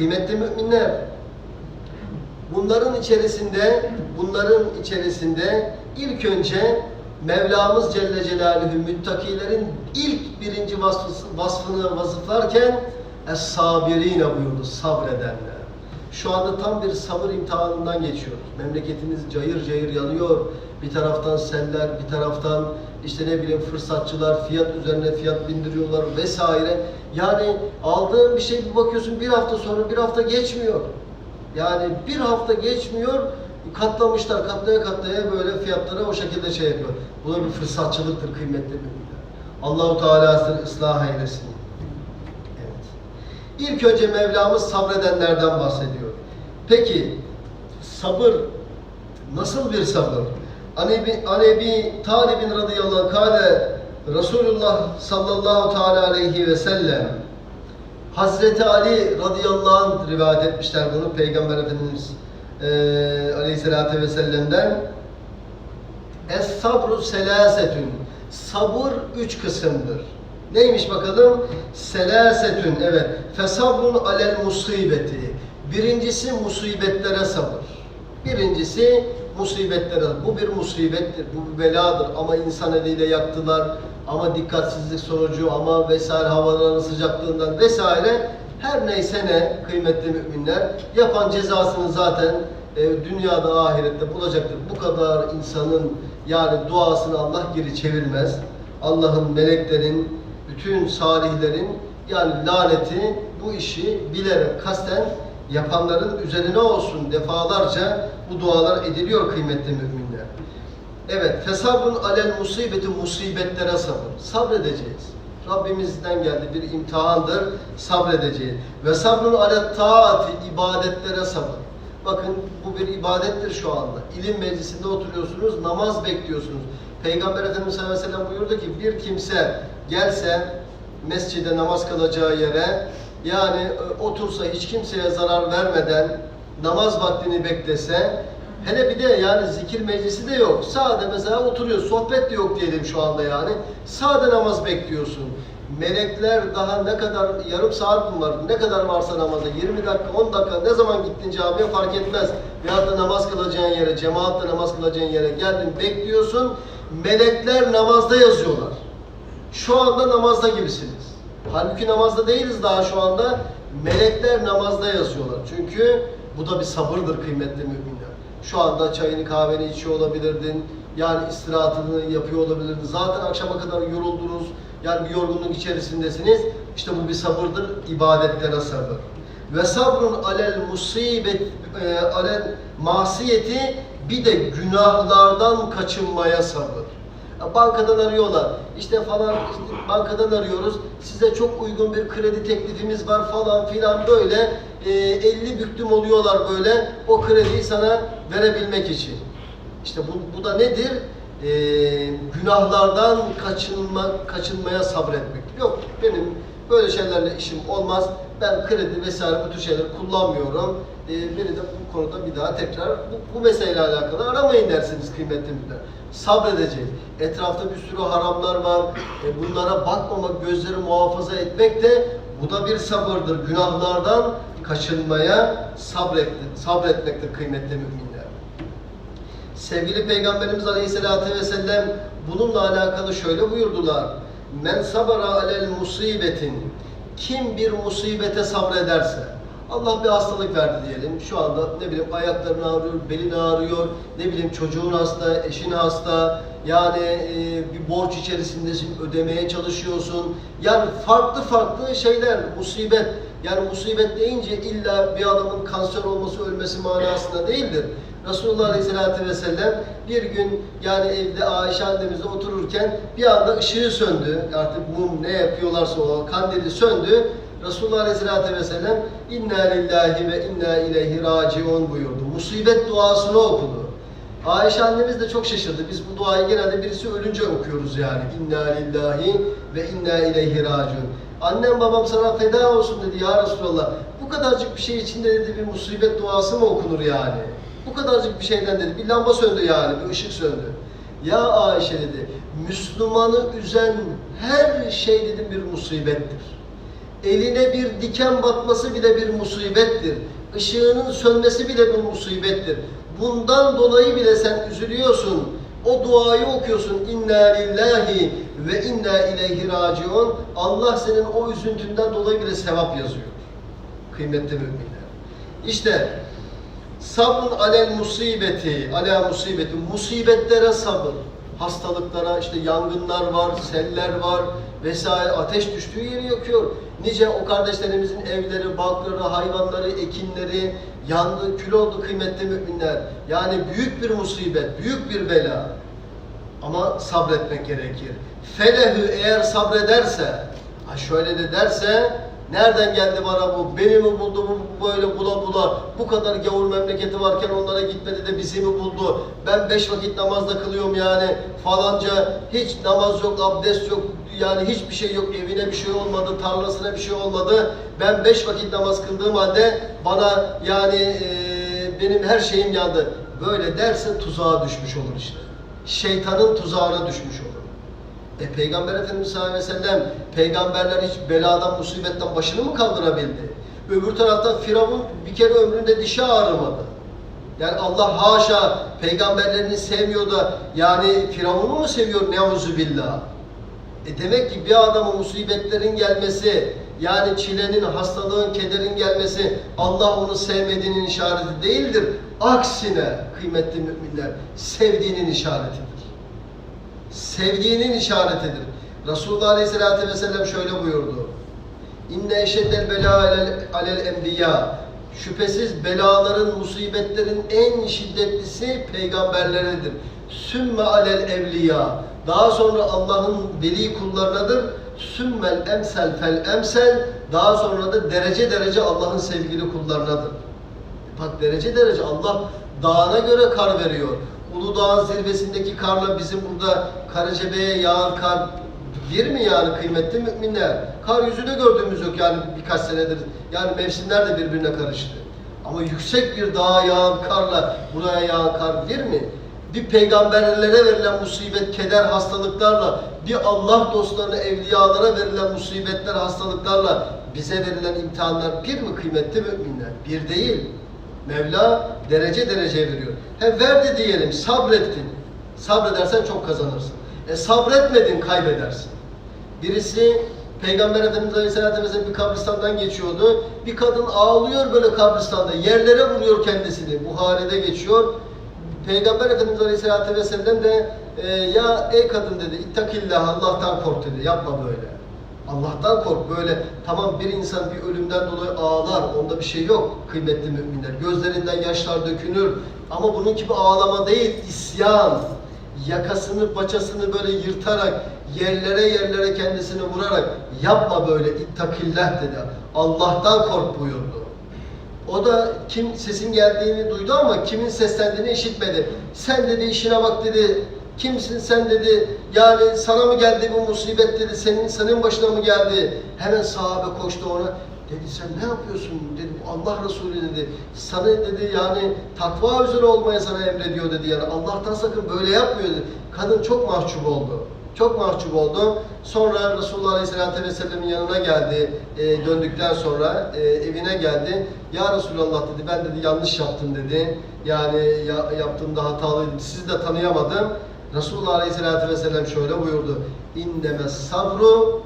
Kıymetli müminler, bunların içerisinde, bunların içerisinde ilk önce Mevlamız Celle Celaluhu müttakilerin ilk birinci vasfı, vasfını vasıflarken Es-sabirine buyurdu, sabredenler. Şu anda tam bir sabır imtihanından geçiyoruz. Memleketimiz cayır cayır yanıyor. Bir taraftan seller, bir taraftan işte ne bileyim fırsatçılar fiyat üzerine fiyat bindiriyorlar vesaire. Yani aldığın bir şey bir bakıyorsun bir hafta sonra bir hafta geçmiyor. Yani bir hafta geçmiyor katlamışlar katlaya katlaya böyle fiyatlara o şekilde şey yapıyor. Bu da bir fırsatçılıktır kıymetli müminler. Allahu Teala ıslah eylesin. İlk önce Mevlamız sabredenlerden bahsediyor. Peki sabır nasıl bir sabır? Anebi, Anebi Talib'in radıyallahu anh kâle Resulullah sallallahu teala aleyhi ve sellem Hazreti Ali radıyallahu anh rivayet etmişler bunu Peygamber Efendimiz e, aleyhissalatü vesselam'den Es sabru selasetün Sabır üç kısımdır. Neymiş bakalım? Selasetün evet. Fesabrun alel musibeti. Birincisi musibetlere sabır. Birincisi musibetlere. Bu bir musibettir, bu bir beladır ama insan eliyle yaktılar ama dikkatsizlik sonucu ama vesaire havaların sıcaklığından vesaire her neyse ne kıymetli müminler yapan cezasını zaten e, dünyada ahirette bulacaktır. Bu kadar insanın yani duasını Allah geri çevirmez. Allah'ın, meleklerin, bütün salihlerin yani laneti bu işi bilerek kasten yapanların üzerine olsun defalarca bu dualar ediliyor kıymetli müminler. Evet, fesabrun alel musibeti musibetlere sabır. Sabredeceğiz. Rabbimizden geldi bir imtihandır, sabredeceğiz. Ve sabrun alet taati ibadetlere sabır. Bakın bu bir ibadettir şu anda. İlim meclisinde oturuyorsunuz, namaz bekliyorsunuz. Peygamber Efendimiz sallallahu aleyhi ve sellem buyurdu ki bir kimse gelse mescide namaz kılacağı yere yani e, otursa hiç kimseye zarar vermeden namaz vaktini beklese hele bir de yani zikir meclisi de yok. Sade mesela oturuyor. Sohbet de yok diyelim şu anda yani. Sade namaz bekliyorsun. Melekler daha ne kadar yarım saat mi var? Ne kadar varsa namaza 20 dakika 10 dakika ne zaman gittin camiye fark etmez. Veyahut da namaz kılacağın yere, cemaatle namaz kılacağın yere geldin bekliyorsun. Melekler namazda yazıyorlar. Şu anda namazda gibisiniz. Halbuki namazda değiliz daha şu anda. Melekler namazda yazıyorlar. Çünkü bu da bir sabırdır kıymetli müminler. Şu anda çayını kahveni içiyor olabilirdin. Yani istirahatını yapıyor olabilirdin. Zaten akşama kadar yoruldunuz. Yani bir yorgunluk içerisindesiniz. İşte bu bir sabırdır. ibadetlere sabır. Ve sabrun alel musibet e, alel masiyeti bir de günahlardan kaçınmaya sabır. Bankadan arıyorlar. İşte falan işte bankadan arıyoruz. Size çok uygun bir kredi teklifimiz var falan filan böyle e, 50 büktüm oluyorlar böyle o krediyi sana verebilmek için. İşte bu, bu da nedir? E, günahlardan kaçınma, kaçınmaya sabretmek. Yok benim böyle şeylerle işim olmaz. Ben kredi vesaire bu tür şeyler kullanmıyorum. E, beni de bu konuda bir daha tekrar bu, bu meseleyle alakalı aramayın dersiniz kıymetli müminler. Sabredeceğiz. Etrafta bir sürü haramlar var. E, bunlara bakmamak, gözleri muhafaza etmek de bu da bir sabırdır. Günahlardan kaçınmaya sabret, sabretmektir kıymetli müminler. Sevgili Peygamberimiz Aleyhisselatü Vesselam bununla alakalı şöyle buyurdular. Men sabara alel musibetin kim bir musibete sabrederse Allah bir hastalık verdi diyelim. Şu anda ne bileyim ayakların ağrıyor, belin ağrıyor, ne bileyim çocuğun hasta, eşin hasta, yani e, bir borç içerisindesin, ödemeye çalışıyorsun. Yani farklı farklı şeyler, musibet. Yani musibet deyince illa bir adamın kanser olması, ölmesi manasında değildir. Resulullah Aleyhisselatü Vesselam bir gün yani evde Ayşe annemizle otururken bir anda ışığı söndü. Artık mum ne yapıyorlarsa o kandili söndü. Resulullah Aleyhisselatü Vesselam inna lillahi ve inna ileyhi raciun buyurdu. Musibet duasını okudu. Ayşe annemiz de çok şaşırdı. Biz bu duayı genelde birisi ölünce okuyoruz yani. İnna lillahi ve inna ileyhi raciun. Annem babam sana feda olsun dedi ya Resulallah. Bu kadarcık bir şey içinde dedi bir musibet duası mı okunur yani? Bu kadarcık bir şeyden dedi. Bir lamba söndü yani, bir ışık söndü. Ya Ayşe dedi, Müslümanı üzen her şey dedim bir musibettir. Eline bir diken batması bile bir musibettir. Işığının sönmesi bile bir musibettir. Bundan dolayı bile sen üzülüyorsun. O duayı okuyorsun. İnna lillahi ve inna ileyhi raciun. Allah senin o üzüntünden dolayı bile sevap yazıyor. Kıymetli müminler. İşte sabrın alel musibeti, ala musibeti, musibetlere sabır. Hastalıklara, işte yangınlar var, seller var vesaire. Ateş düştüğü yeri yakıyor. Nice o kardeşlerimizin evleri, barkları, hayvanları, ekinleri yandı, kül oldu kıymetli müminler. Yani büyük bir musibet, büyük bir bela. Ama sabretmek gerekir. Felehü eğer sabrederse, ha şöyle de derse, nereden geldi bana bu, beni mi buldu bu böyle bula bula, bu kadar gavur memleketi varken onlara gitmedi de bizi mi buldu, ben beş vakit namazda kılıyorum yani. Falanca, hiç namaz yok, abdest yok, yani hiçbir şey yok, evine bir şey olmadı, tarlasına bir şey olmadı, ben beş vakit namaz kıldığım halde bana yani eee, benim her şeyim yandı. Böyle derse tuzağa düşmüş olur işte. Şeytanın tuzağına düşmüş olur. E Peygamber Efendimiz sallallahu aleyhi ve sellem peygamberler hiç beladan, musibetten başını mı kaldırabildi? Öbür taraftan Firavun bir kere ömründe dişi ağrımadı. Yani Allah haşa peygamberlerini sevmiyor da yani Firavun'u mu seviyor neuzu billah? E demek ki bir adama musibetlerin gelmesi, yani çilenin, hastalığın, kederin gelmesi Allah onu sevmediğinin işareti değildir. Aksine kıymetli müminler sevdiğinin işaretidir. Sevdiğinin işaretidir. Resulullah Aleyhisselatü Vesselam şöyle buyurdu. İnne eşeddel bela alel, enbiya. Şüphesiz belaların, musibetlerin en şiddetlisi peygamberleridir. Sümme alel evliya. Daha sonra Allah'ın veli kullarınadır. Sümmel emsel fel emsel. Daha sonra da derece derece Allah'ın sevgili kullarınadır. Bak derece derece Allah dağına göre kar veriyor. Uludağ'ın zirvesindeki karla bizim burada Karacabey'e yağan kar bir mi yani kıymetli müminler? Kar yüzü de gördüğümüz yok yani birkaç senedir. Yani mevsimler de birbirine karıştı. Ama yüksek bir dağa yağan karla buraya yağan kar bir mi? Bir peygamberlere verilen musibet, keder, hastalıklarla, bir Allah dostlarına, evliyalara verilen musibetler, hastalıklarla bize verilen imtihanlar bir mi kıymetli müminler? Bir değil. Mevla derece derece veriyor. He verdi diyelim, sabrettin. Sabredersen çok kazanırsın. E sabretmedin, kaybedersin. Birisi Peygamber Efendimiz Aleyhisselatü Vesselam bir kabristandan geçiyordu. Bir kadın ağlıyor böyle kabristanda. Yerlere vuruyor kendisini. Buhari'de geçiyor. Peygamber Efendimiz Aleyhisselatü Vesselam de e, ya ey kadın dedi ittakillah Allah'tan kork dedi. Yapma böyle. Allah'tan kork böyle tamam bir insan bir ölümden dolayı ağlar onda bir şey yok kıymetli müminler. Gözlerinden yaşlar dökünür ama bunun gibi ağlama değil isyan. Yakasını paçasını böyle yırtarak yerlere yerlere kendisini vurarak yapma böyle ittakillah dedi. Allah'tan kork buyurdu. O da kim sesin geldiğini duydu ama kimin seslendiğini işitmedi. Sen dedi işine bak dedi Kimsin sen dedi. Yani sana mı geldi bu musibet dedi. Senin senin başına mı geldi? Hemen sahabe koştu ona. Dedi sen ne yapıyorsun? Dedi "Bu Allah Resulü dedi. Sana dedi yani takva üzere olmaya sana emrediyor dedi. Yani Allah'tan sakın böyle yapmıyor dedi. Kadın çok mahcup oldu. Çok mahcup oldu. Sonra Resulullah Aleyhisselatü Vesselam'ın yanına geldi. e, döndükten sonra e, evine geldi. Ya Resulallah dedi ben dedi yanlış yaptım dedi. Yani ya, yaptığımda hatalıydım. Sizi de tanıyamadım. Resulullah Aleyhisselatü Vesselam şöyle buyurdu. İnneme sabru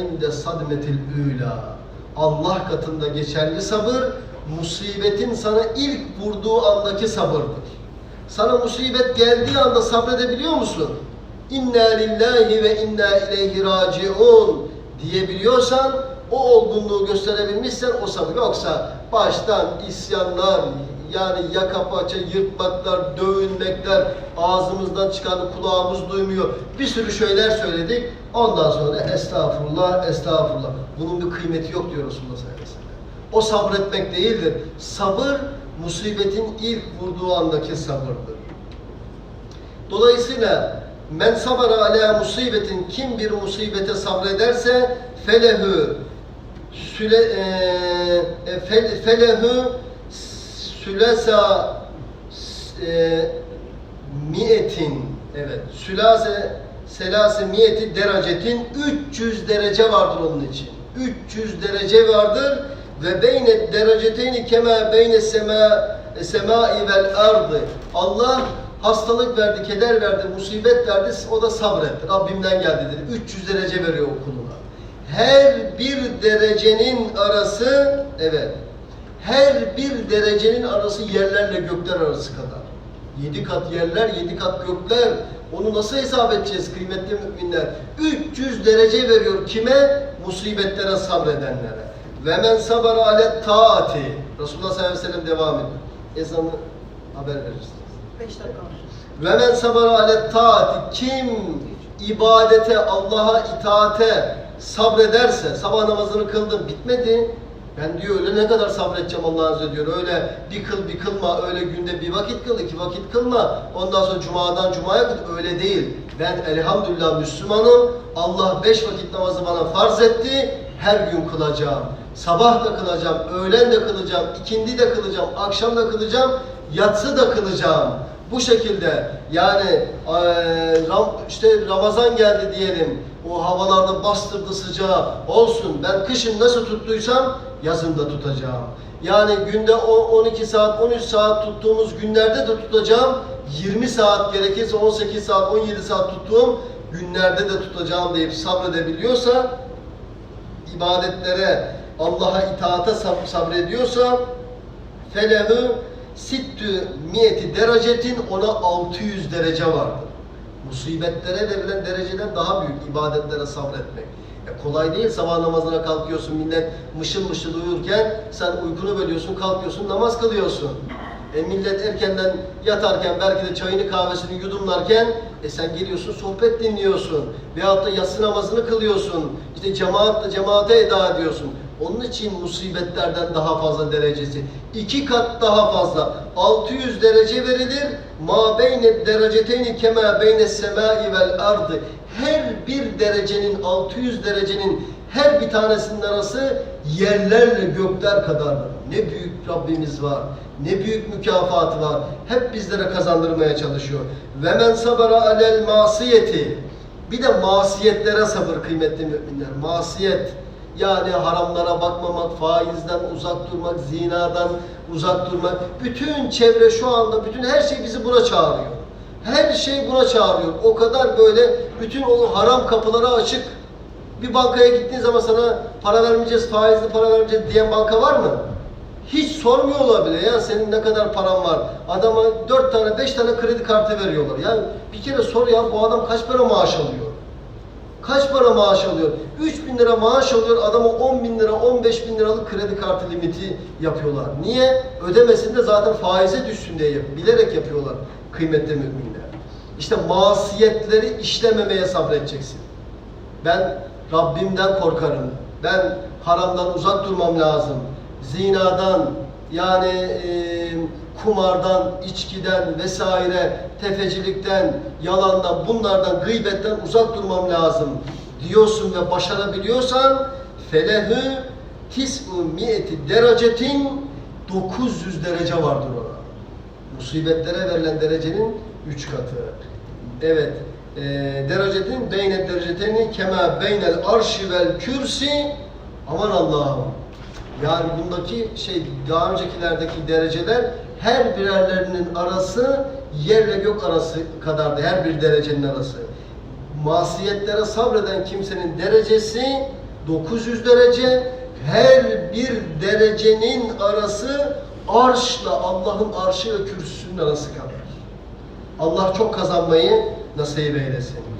inde sadmetil üla. Allah katında geçerli sabır, musibetin sana ilk vurduğu andaki sabırdır. Sana musibet geldiği anda sabredebiliyor musun? İnna lillahi ve inna ileyhi raciun diyebiliyorsan, o olgunluğu gösterebilmişsen o sabır. Yoksa baştan isyanlar, yani yaka paça, yırtmaklar, dövünmekler, ağzımızdan çıkanı kulağımız duymuyor. Bir sürü şeyler söyledik. Ondan sonra estağfurullah, estağfurullah. Bunun bir kıymeti yok diyor Resulullah sallallahu aleyhi ve sellem. O sabretmek değildir. Sabır, musibetin ilk vurduğu andaki sabırdır. Dolayısıyla men sabara ala musibetin kim bir musibete sabrederse felehü süle, e, fe, felehü sülesa e, miyetin evet sülase selase miyeti derecetin 300 derece vardır onun için. 300 derece vardır ve beyne dereceteyni kema beyne sema semai vel ardı. Allah hastalık verdi, keder verdi, musibet verdi. O da sabretti. Rabbimden geldi dedi. 300 derece veriyor o kuluna. Her bir derecenin arası evet. Her bir derecenin arası yerlerle gökler arası kadar. Yedi kat yerler, yedi kat gökler. Onu nasıl hesap edeceğiz kıymetli müminler? 300 derece veriyor kime? Musibetlere sabredenlere. Ve men sabara alet taati. Resulullah sallallahu aleyhi ve sellem devam ediyor. Ezanı haber verirsiniz. 5 dakika. Ve men sabara alet taati. Kim ibadete, Allah'a itaate sabrederse, sabah namazını kıldım bitmedi. Ben diyor öyle ne kadar sabredeceğim Allah Azze diyor. Öyle bir kıl bir kılma, öyle günde bir vakit kıl, iki vakit kılma. Ondan sonra cumadan cumaya git. Öyle değil. Ben elhamdülillah Müslümanım. Allah beş vakit namazı bana farz etti. Her gün kılacağım. Sabah da kılacağım, öğlen de kılacağım, ikindi de kılacağım, akşam da kılacağım, yatsı da kılacağım. Bu şekilde yani işte Ramazan geldi diyelim. O havalarda bastırdı sıcağı. Olsun ben kışın nasıl tuttuysam yazın da tutacağım. Yani günde o- 12 saat, 13 saat tuttuğumuz günlerde de tutacağım. 20 saat gerekirse 18 saat, 17 saat tuttuğum günlerde de tutacağım deyip sabredebiliyorsa ibadetlere, Allah'a itaata sab- sabrediyorsa felehu sittü miyeti derecetin ona 600 derece vardır. Musibetlere verilen dereceden daha büyük ibadetlere sabretmek. Kolay değil sabah namazına kalkıyorsun millet mışıl mışıl uyurken sen uykunu bölüyorsun kalkıyorsun namaz kılıyorsun. E millet erkenden yatarken belki de çayını kahvesini yudumlarken e sen geliyorsun sohbet dinliyorsun. Veyahut da yatsı namazını kılıyorsun. İşte cemaatle cemaate eda ediyorsun. Onun için musibetlerden daha fazla derecesi. iki kat daha fazla. 600 derece verilir. Ma beyne dereceteyni kema beyne semai vel ardı. Her bir derecenin 600 derecenin her bir tanesinin arası yerlerle gökler kadardır. Ne büyük Rabbimiz var. Ne büyük mükafatı var. Hep bizlere kazandırmaya çalışıyor. Ve men sabara alel masiyeti. Bir de masiyetlere sabır kıymetli müminler. Masiyet. Yani haramlara bakmamak, faizden uzak durmak, zinadan uzak durmak. Bütün çevre şu anda, bütün her şey bizi buna çağırıyor. Her şey buna çağırıyor. O kadar böyle bütün o haram kapıları açık. Bir bankaya gittiğin zaman sana para vermeyeceğiz, faizli para vermeyeceğiz diyen banka var mı? Hiç sormuyorlar bile ya senin ne kadar paran var. Adama dört tane, beş tane kredi kartı veriyorlar. Yani bir kere sor ya bu adam kaç para maaş alıyor? Kaç para maaş alıyor? 3 bin lira maaş alıyor, adama 10 bin lira, 15 bin liralık kredi kartı limiti yapıyorlar. Niye? Ödemesin de zaten faize düşsün diye bilerek yapıyorlar kıymetli müminler. İşte masiyetleri işlememeye sabredeceksin. Ben Rabbimden korkarım. Ben haramdan uzak durmam lazım. Zinadan, yani e, kumardan, içkiden vesaire, tefecilikten, yalandan, bunlardan, gıybetten uzak durmam lazım diyorsun ve başarabiliyorsan felehü tis'u miyeti derecetin 900 derece vardır ona. Musibetlere verilen derecenin 3 katı. Evet. E, derecetin beyne dereceteni kema beynel arşi vel kürsi aman Allah'ım. Yani bundaki şey daha öncekilerdeki dereceler her birerlerinin arası yerle gök arası kadardı. Her bir derecenin arası. Masiyetlere sabreden kimsenin derecesi 900 derece. Her bir derecenin arası arşla Allah'ın arşı ve kürsüsünün arası kadar. Allah çok kazanmayı nasip eylesin.